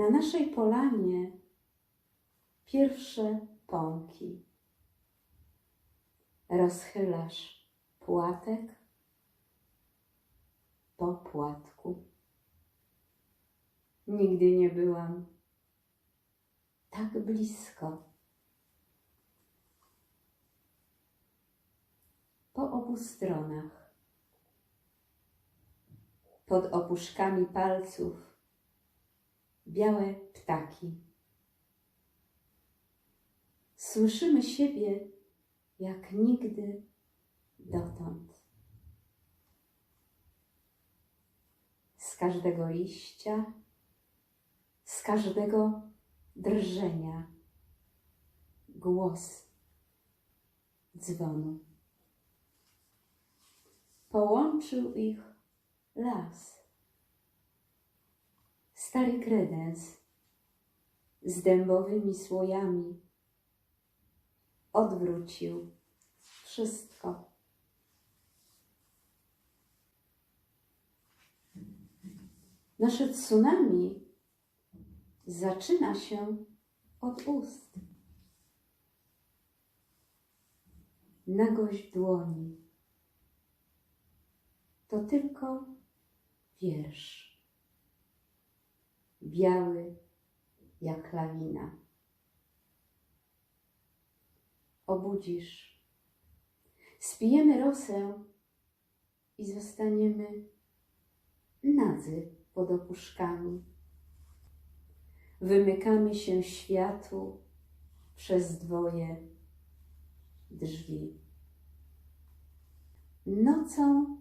Na naszej polanie pierwsze pąki. Rozchylasz płatek po płatku. Nigdy nie byłam tak blisko. Po obu stronach, pod opuszkami palców, białe ptaki. Słyszymy siebie jak nigdy dotąd. Z każdego liścia, z każdego drżenia głos dzwonu. Połączył ich las. Stary kredens z dębowymi słojami odwrócił wszystko. Nasze tsunami zaczyna się od ust. Nagość dłoni to tylko wiersz. Biały jak lawina. Obudzisz. Spijemy rosę i zostaniemy nadzy pod opuszkami. Wymykamy się światu przez dwoje drzwi. Nocą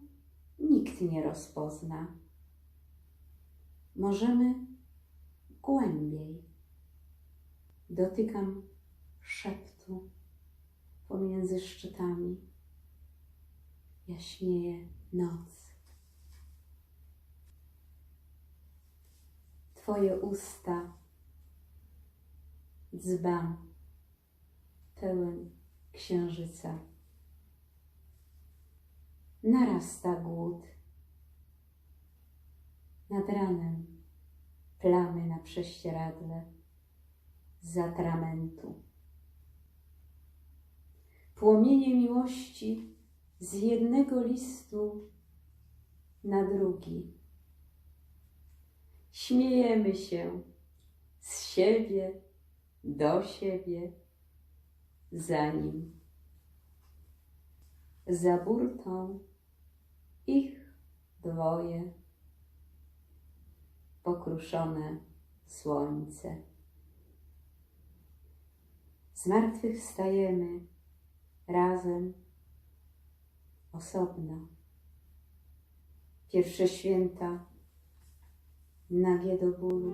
nikt nie rozpozna. Możemy głębiej. Dotykam szeptu pomiędzy szczytami. Jaśnieje noc. Twoje usta, dzban pełen księżyca. Narasta głód. Nad ranem plamy na prześcieradle z atramentu. Płomienie miłości z jednego listu na drugi. Śmiejemy się z siebie do siebie, za nim. Za burtą ich dwoje, pokruszone słońce. Z martwych stajemy razem, osobno. Pierwsze święta nagie do bólu